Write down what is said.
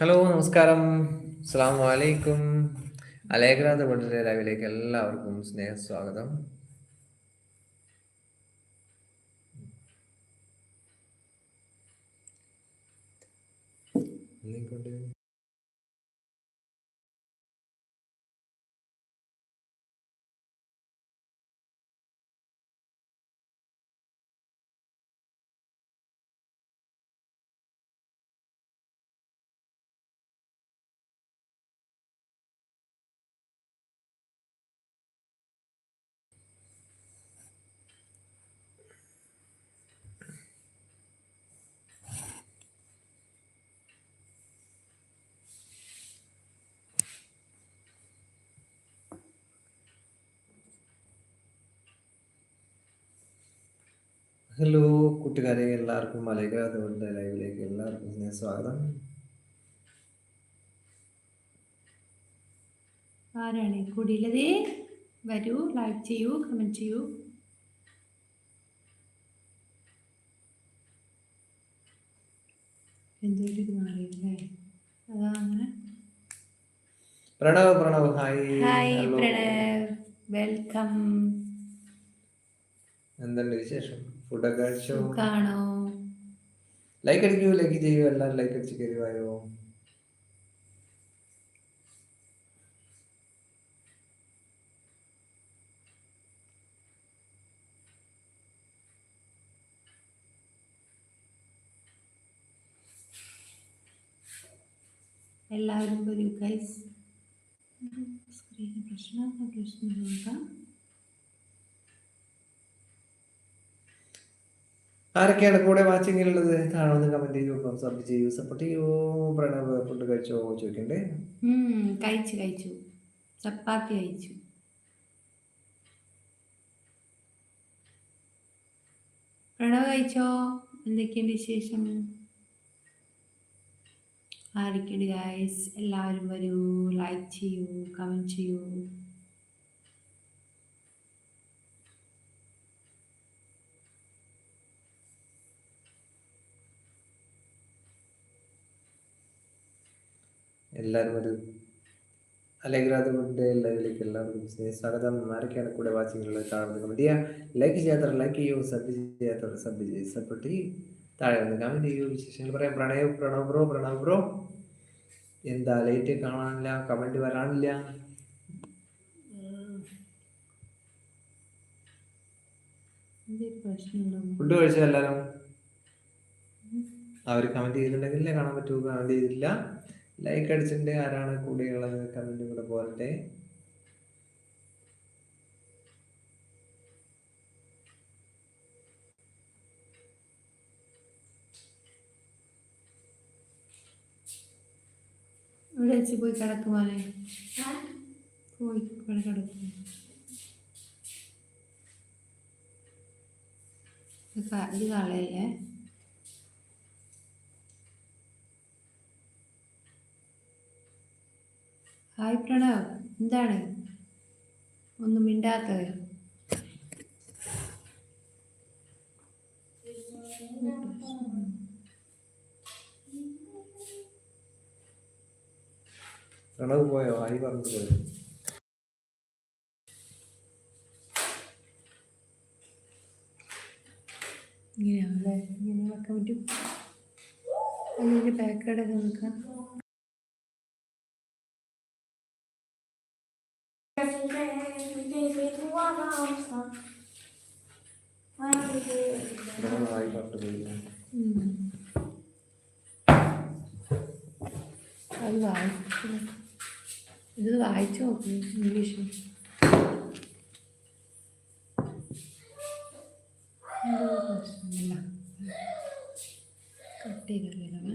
Hello നമസ്കാരം അസ്സാം വലൈക്കും അലേഖനാഥ പണ്ഡിത ലൈവിലേക്ക് എല്ലാവർക്കും സ്നേഹസ്വാഗതം എന്തൊക്കെയുണ്ട്? ഹലോ കൂട്ടുകാരെ എല്ലാവർക്കും പണ്ഡിത ലൈവിലേക്ക് എല്ലാവർക്കും സ്വാഗതം. ആരാണ്? കൂടിയുള്ളത്? വരൂ ലൈക്ക് ചെയ്യൂ കമന്റ് ചെയ്യൂ. എന്തൊരു ഇത് മാറിയല്ലേ? അതാ അങ്ങനെ Pranav Pranav hi hi Pranav. Welcome എന്തുണ്ട് വിശേഷം? ഫുഡൊക്കെ കഴിച്ചോ? കാണോ ലൈക്ക് അടിക്കൂ ലൈക്ക് ചെയ്യൂ എല്ലാവരും ലൈക്ക് അടിച്ച് കയറിവായോ എല്ലാവരും വരൂ ഗൈസ് സ്ക്രീനിൽ പ്രശ്നം പ്രശ്നം നോക്കാം ആരൊക്കെയാണ് കൂടെ വാച്ചിങ്ങിലുള്ളത്? താഴെ കമന്റ് ചെയ്യൂ സബ് ചെയ്യൂ. സപ്പോർട്ട് ചെയ്യൂ. പ്രണവ് ഫുഡ് കഴിച്ചോ ചോദിക്കണ്ടേ? കഴിച്ചു കഴിച്ചു. ചപ്പാത്തി കഴിച്ചു. പ്രണവ് കഴിച്ചോ? എന്തൊക്കെയുണ്ട് വിശേഷം? ആരൊക്കെയുണ്ട് ഗായ്സ് എല്ലാവരും വരൂ ലൈക്ക് ചെയ്യൂ കമന്റ് ചെയ്യൂ. എല്ലാവരും ഒരു അലഗ്രാത് ഫുഡ് ലൈവിലേക്ക് എല്ലാവർക്കും സ്വാഗതം. ആരൊക്കെയാണ് കൂടെ വാച്ചിങ്ങിലുള്ളത് കാണുന്നത് ചെയ്യുക ലൈക്ക് ചെയ്യാത്തവർ ലൈക്ക് ചെയ്യൂ. സബ് ചെയ്യാത്തവർ സബ് ചെയ്യും. സപ്പോർട്ട് ചെയ്യും. താഴെ വന്ന് കമന്റ് ചെയ്യൂ. വിശേഷങ്ങൾ പറയാം. പ്രണവ് പ്രണവ് ബ്രോ പ്രണവ് ബ്രോ എന്താ? ലൈറ്റ് കാണാനില്ല. കമന്റ് വരാനില്ല. ഫുഡ് കഴിച്ചോ എല്ലാവരും അവർ കമന്റ് ചെയ്തിട്ടുണ്ടെങ്കിൽ കാണാൻ പറ്റൂ കമന്റ് ചെയ്തിട്ടില്ല. ലൈക്ക് അടിച്ചിട്ടുണ്ട് ആരാണ് കൂടെയുള്ളത് കമന്റ് കൂടെ പോരട്ടെ. ഇവിടെ വെച്ച് പോയി കിടക്കുവാനേ പോയി ഇവിടെ കിടക്കും. ഇത് കളയല്ലേ? ഹായ് പ്രണവ് എന്താണ്? ഒന്നും മിണ്ടാത്തത്. പ്രണവ് പോയോ? ആയി പറഞ്ഞു പോയോ ഇങ്ങനെയാണല്ലേ? ഇങ്ങനെ വെക്കാൻ പറ്റും. അതിന്റെ പാക്കഡ് നോക്കാം പ്രണവ് ആയി പറഞ്ഞു പോയി ഉം. അത് വായിച്ചു ഇത് വായിച്ചു നോക്കും ഇംഗ്ലീഷ് പ്രശ്നമില്ല കട്ട് ചെയ്തറിയാലോ